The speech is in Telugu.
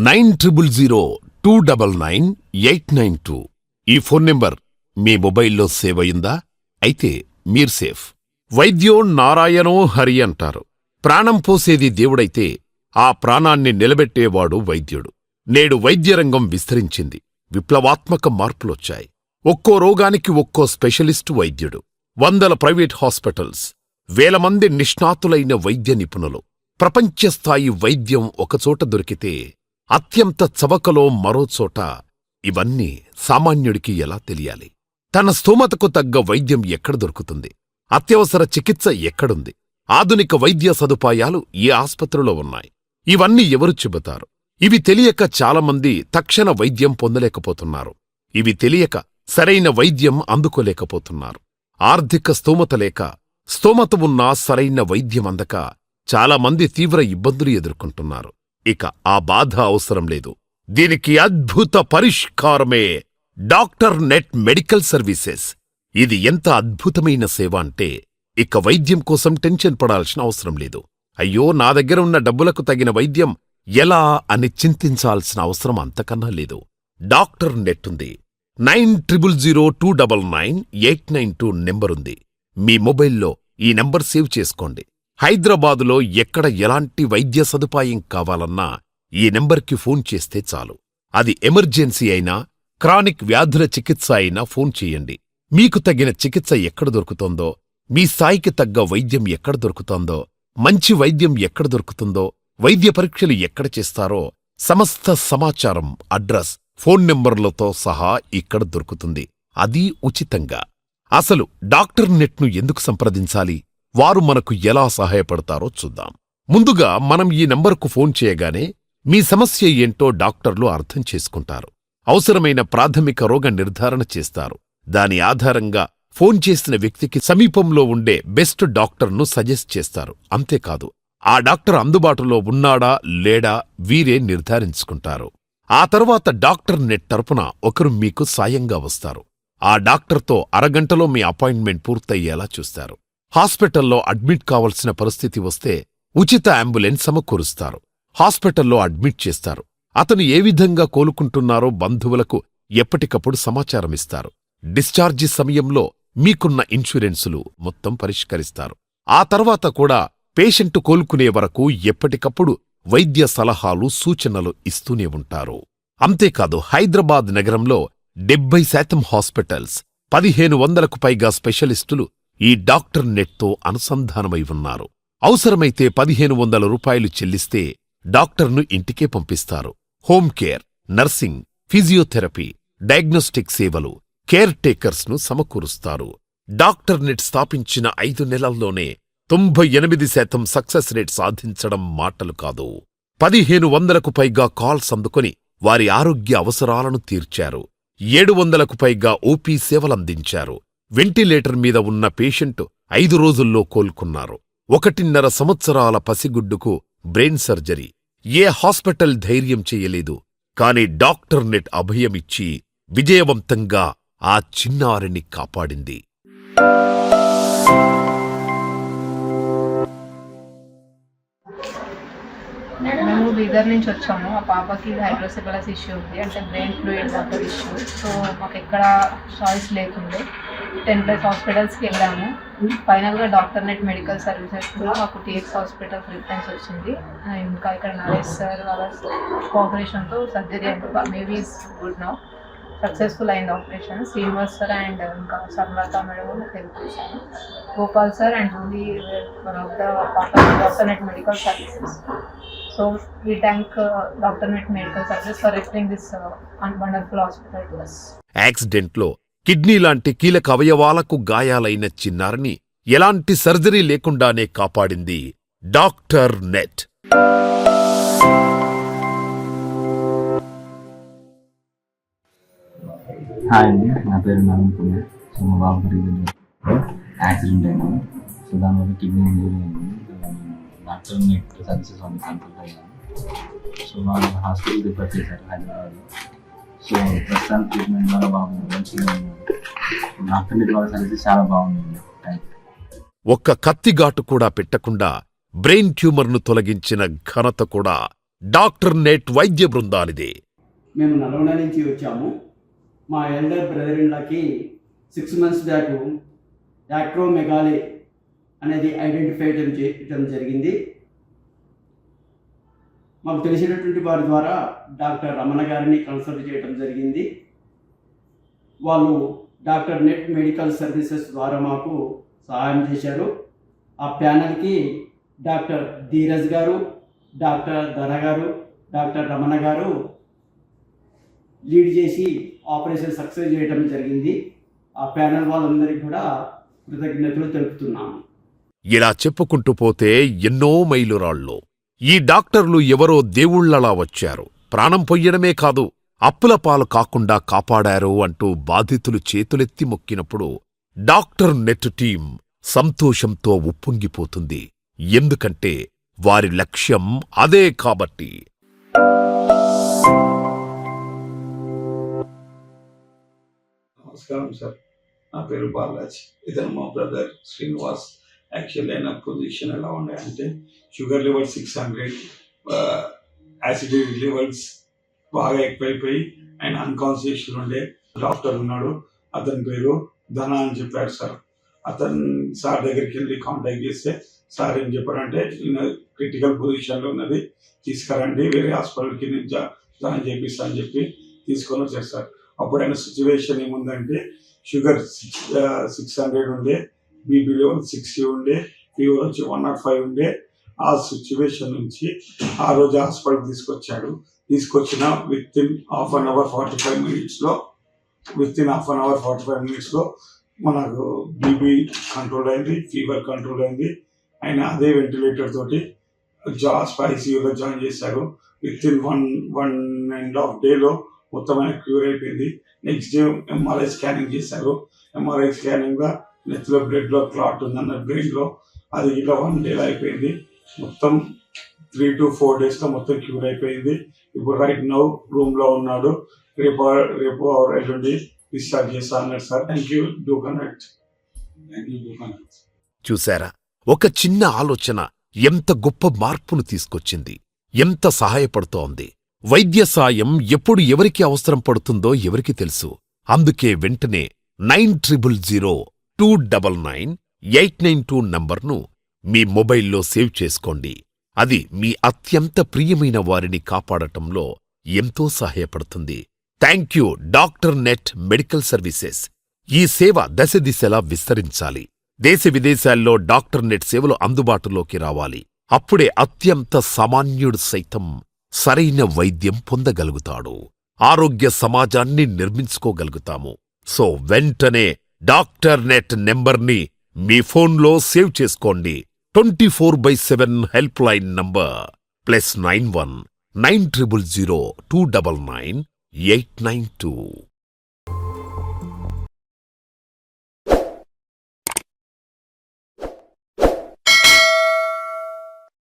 Nine triple zero two double nine eight nine two. ఈ ఫోన్ నెంబర్ మీ మొబైల్లో సేవ్ అయిందా? అయితే మీరు సేఫ్. వైద్యో నారాయణో హరి అంటారు. ప్రాణం పోసేది దేవుడైతే ఆ ప్రాణాన్ని నిలబెట్టేవాడు వైద్యుడు. నేడు వైద్యరంగం విస్తరించింది. విప్లవాత్మక మార్పులొచ్చాయి. ఒక్కో రోగానికి ఒక్కో స్పెషలిస్టు వైద్యుడు. వందల ప్రైవేట్ హాస్పిటల్స్ వేల మంది నిష్ణాతులైన వైద్య నిపుణులు. ప్రపంచస్థాయి వైద్యం ఒకచోట దొరికితే అత్యంత చవకలో మరోచోట ఇవన్నీ సామాన్యుడికి ఎలా తెలియాలి? తన స్థూమతకు తగ్గ వైద్యం ఎక్కడ దొరుకుతుంది? అత్యవసర చికిత్స ఎక్కడుంది? ఆధునిక వైద్య సదుపాయాలు ఏ ఆస్పత్రిలో ఉన్నాయి? ఇవన్నీ ఎవరు చెబుతారు? ఇవి తెలియక చాలామంది తక్షణ వైద్యం పొందలేకపోతున్నారు. ఇవి తెలియక సరైన వైద్యం అందుకోలేకపోతున్నారు. ఆర్థిక స్థూమత లేక స్థూమత ఉన్నా సరైన వైద్యం అందక చాలామంది తీవ్ర ఇబ్బందులు ఎదుర్కొంటున్నారు. ఇక ఆ బాధ అవసరం లేదు. దీనికి అద్భుత పరిష్కారమే డాక్టర్ నెట్ మెడికల్ సర్వీసెస్. ఇది ఎంత అద్భుతమైన సేవ అంటే ఇక వైద్యం కోసం టెన్షన్ పడాల్సిన అవసరం లేదు. అయ్యో నా దగ్గర ఉన్న డబ్బులకు తగిన వైద్యం ఎలా అని చింతించాల్సిన అవసరం అంతకన్నా లేదు. డాక్టర్ నెట్ ఉంది. Nine triple zero two double nine eight nine two నెంబరుంది మీ మొబైల్లో ఈ నెంబర్ సేవ్ చేసుకోండి. హైదరాబాదులో ఎక్కడ ఎలాంటి వైద్య సదుపాయం కావాలన్నా ఈ నెంబర్కి ఫోన్ చేస్తే చాలు. అది ఎమర్జెన్సీ అయినా క్రానిక్ వ్యాధుల చికిత్స అయినా ఫోన్ చేయండి. మీకు తగిన చికిత్స ఎక్కడ దొరుకుతోందో మీ స్థాయికి తగ్గ వైద్యం ఎక్కడ దొరుకుతోందో మంచి వైద్యం ఎక్కడ దొరుకుతుందో వైద్య పరీక్షలు ఎక్కడ చేస్తారో సమస్త సమాచారం అడ్రస్ ఫోన్ నెంబర్లతో సహా ఇక్కడ దొరుకుతుంది. అది ఉచితంగా. అసలు డాక్టర్ నెట్ను ఎందుకు సంప్రదించాలి? వారు మనకు ఎలా సహాయపడతారో చూద్దాం. ముందుగా మనం ఈ నంబర్కు ఫోన్ చేయగానే మీ సమస్య ఏంటో డాక్టర్లు అర్థం చేసుకుంటారు. అవసరమైన ప్రాథమిక రోగ నిర్ధారణ చేస్తారు. దాని ఆధారంగా ఫోన్ చేసిన వ్యక్తికి సమీపంలో ఉండే బెస్ట్ డాక్టర్ను సజెస్ట్ చేస్తారు. అంతేకాదు ఆ డాక్టర్ అందుబాటులో ఉన్నాడా లేడా వీరే నిర్ధారించుకుంటారు. ఆ తర్వాత డాక్టర్ నెట్ తరపున ఒకరు మీకు సాయంగా వస్తారు. ఆ డాక్టర్తో అరగంటలో మీ అపాయింట్మెంట్ పూర్తయ్యేలా చూస్తారు. హాస్పిటల్లో అడ్మిట్ కావలసిన పరిస్థితి వస్తే ఉచిత అంబులెన్స్ సమకూరుస్తారు. హాస్పిటల్లో అడ్మిట్ చేస్తారు. అతను ఏ విధంగా కోలుకుంటున్నారో బంధువులకు ఎప్పటికప్పుడు సమాచారమిస్తారు. డిశ్చార్జి సమయంలో మీకున్న ఇన్సూరెన్సులు మొత్తం పరిష్కరిస్తారు. ఆ తర్వాత కూడా పేషెంట్ కోలుకునే వరకు ఎప్పటికప్పుడు వైద్య సలహాలు సూచనలు ఇస్తూనే ఉంటారు. అంతేకాదు హైదరాబాద్ నగరంలో డెబ్బై శాతం హాస్పిటల్స్ పదిహేను వందలకు పైగా స్పెషలిస్టులు ఈ డాక్టర్ నెట్తో అనుసంధానమై ఉన్నారు. అవసరమైతే పదిహేను వందల రూపాయలు చెల్లిస్తే డాక్టర్ను ఇంటికే పంపిస్తారు. Home care nursing physiotherapy diagnostic సేవలు కేర్ టేకర్స్ను సమకూరుస్తారు. డాక్టర్ నెట్ స్థాపించిన ఐదు నెలల్లోనే తొంభై ఎనిమిది శాతం సక్సెస్ రేట్ సాధించడం మాటలు కాదు. పదిహేను వందలకు పైగా కాల్స్ అందుకొని వారి ఆరోగ్య అవసరాలను తీర్చారు. ఏడు వందలకు పైగా ఓపీ సేవలందించారు. వెంటిలేటర్ మీద ఉన్న పేషెంట్ ఐదు రోజుల్లో కోలుకున్నారు. ఒకటిన్నర సంవత్సరాల పసిగుడ్డుకు బ్రెయిన్ సర్జరీ. ఏ హాస్పిటల్ ధైర్యం చెయ్యలేదు కాని డాక్టర్ నెట్ అభయమిచ్చి విజయవంతంగా ఆ చిన్నారిని కాపాడింది. మేము బీదర్ నుంచి వచ్చాము. ఆ పాపకి హైడ్రోసెఫలస్ ఇష్యూ ఉంది. అంటే brain fluid water issue so మాకు ఎక్కడ చాయిస్ లేకుండే. టెన్ ప్లస్ హాస్పిటల్స్కి వెళ్ళాము. ఫైనల్గా డాక్టర్ నెట్ మెడికల్ సర్వీసెస్ కూడా మాకు టీఎక్స్ హాస్పిటల్ రిఫరెన్స్ వచ్చింది. ఇంకా ఇక్కడ నరేష్ సార్ వాళ్ళ కోఆపరేషన్తో surgery maybe good now. Successful అయింది ఆపరేషన్. శ్రీనివాస్ సార్ అండ్ ఇంకా సర్లత మేడం హెల్ప్ చేశాను Gopal sir and only one of the Doctor Net medical services. So we thank Doctor Net medical services for referring this wonderful hospital to us యాక్సిడెంట్లో కిడ్నీ లాంటి కీలక అవయవాలకు గాయాలైన చిన్నారిని ఎలాంటి సర్జరీ లేకుండానే కాపాడింది డాక్టర్ నెట్. హాయ్ అండి నా పేరు నవీన్ కుమార్. సో మా బాబు యాక్సిడెంట్ అయింది. సో దానివల్ల కిడ్నీ ఇంజరీ అయింది. డాక్టర్ నెట్ సర్వీసెస్ వాళ్ళు కన్సల్ట్ అయ్యాను సో వాళ్ళు హాస్పిటల్ రిఫర్ చేశారు హైదరాబాద్లో. సో ప్రస్తుతానికి ట్రీట్మెంట్ ద్వారా బాగుంది మంచిగా ఉంది డాక్టర్ నెట్ వాళ్ళ సర్వీసెస్ చాలా బాగుంది. ఒక్క కత్తిగాటు కూడా పెట్టకుండా బ్రెయిన్ ట్యూమర్ను తొలగించిన ఘనత కూడా డాక్టర్ నెట్ వైద్య బృందానిదే. మేము నల్గొండ నుంచి వచ్చాము. మా ఎల్డర్ బ్రదర్ ఇన్లకి సిక్స్ మంత్స్ బ్యాక్ యాక్రోమెగాలి అనేది ఐడెంటిఫై చేయడం జరిగింది. మాకు తెలిసినటువంటి వారి ద్వారా డాక్టర్ రమణ గారిని కన్సల్ట్ చేయడం జరిగింది. వాళ్ళు డాక్టర్ నెట్ మెడికల్ సర్వీసెస్ ద్వారా మాకు సహాయం చేశారు. ఆ ప్యానల్కి డాక్టర్ ధీరజ్ గారు డాక్టర్ ధన గారు డాక్టర్ రమణ గారు లీడ్ చేసి ఆపరేషన్ సక్సెస్ చేయడం జరిగింది. ఆ ప్యానల్ వాళ్ళందరికీ కూడా కృతజ్ఞతలు తెలుపుతున్నాము. ఇలా చెప్పుకుంటూ పోతే ఎన్నో మైలురాళ్ళు. ఈ డాక్టర్లు ఎవరో దేవుళ్ళలా వచ్చారు. ప్రాణం పొయ్యడమే కాదు అప్పుల పాలు కాకుండా కాపాడారు అంటూ బాధితులు చేతులెత్తి మొక్కినప్పుడు డాక్టర్ నెట్ టీం సంతోషంతో ఉప్పొంగిపోతుంది. ఎందుకంటే వారి లక్ష్యం అదే కాబట్టి. నమస్కారం సార్. నా పేరు బాలాజీ. ఇతను మా బ్రదర్ శ్రీనివాస్. యాక్చువల్లీ ఆయన పొజిషన్ ఎలా ఉండే అంటే sugar level six hundred acidity levels బాగా ఎక్కువైపోయి ఆయన అన్కాన్షియస్ ఉండే డాక్టర్ ఉన్నాడు అతని పేరు ధన అని చెప్పాడు సార్. అతను సార్ దగ్గరికి వెళ్ళి కాంటాక్ట్ చేస్తే సార్ ఏం చెప్పారంటే ఈయన క్రిటికల్ పొజిషన్లో ఉన్నది తీసుకురండి వేరే హాస్పిటల్కి నేను జాయిన్ చేపిస్తా అని చెప్పి తీసుకొని వచ్చారు సార్. అప్పుడు ఆయన సిచ్యువేషన్ ఏముందంటే షుగర్ సిక్స్ సిక్స్ హండ్రెడ్ ఉండే బీపీ లెవెల్ సిక్స్టీ ఉండే ఫీవర్ వచ్చి వన్ నాట్ ఫైవ్ ఉండే ఆ సిచ్యువేషన్ నుంచి ఆ రోజు హాస్పిటల్ తీసుకొచ్చాడు. తీసుకొచ్చిన within half an hour forty five మినిట్స్లో within half an hour forty five మినిట్స్లో మనకు బీపీ కంట్రోల్ అయింది ఫీవర్ కంట్రోల్ అయింది. ఆయన అదే వెంటిలేటర్ తోటి జా ఐసీయూలో జాయిన్ చేశారు. Within one one and half డేలో మొత్తం ఆయన క్యూర్ అయిపోయింది. నెక్స్ట్ డే ఎంఆర్ఐ స్కానింగ్ చేశారు. ఎంఆర్ఐ స్కానింగ్లో నెత్తిలో బ్లడ్లో క్లాట్ ఉందన్న బ్రెయిన్లో అది ఇలా వన్ డేలో అయిపోయింది. మొత్తం త్రీ టు ఫోర్ డేస్లో మొత్తం క్యూర్ అయిపోయింది. ఇప్పుడు రైట్ నౌ రూమ్లో ఉన్నాడు. రేపు రేపు ఆర్ ఎల్లుండి డిశ్చార్జ్ చేస్తా అన్నాడు sir. Thank you do connect thank you do connect చూసారా ఒక చిన్న ఆలోచన ఎంత గొప్ప మార్పును తీసుకొచ్చింది? ఎంత సహాయపడుతోంది? వైద్య సాయం ఎప్పుడు ఎవరికి అవసరం పడుతుందో ఎవరికి తెలుసు? అందుకే వెంటనే nine triple zero two double nine eight nine two నంబర్ను మీ మొబైల్లో సేవ్ చేసుకోండి. అది మీ అత్యంత ప్రియమైన వారిని కాపాడటంలో ఎంతో సహాయపడుతుంది. Thank you Doctor Net medical services. ఈ సేవ దశ దిశలా విస్తరించాలి. దేశ విదేశాల్లో డాక్టర్ నెట్ సేవలు అందుబాటులోకి రావాలి. అప్పుడే అత్యంత సామాన్యుడు సైతం సరైన వైద్యం పొందగలుగుతాడు. ఆరోగ్య సమాజాన్ని నిర్మించుకోగలుగుతాము. సో వెంటనే డాక్టర్ నెట్ నెంబర్ని మీ ఫోన్లో సేవ్ చేసుకోండి. Twenty four by seven help line number. Plus nine one nine triple zero two double nine eight nine two.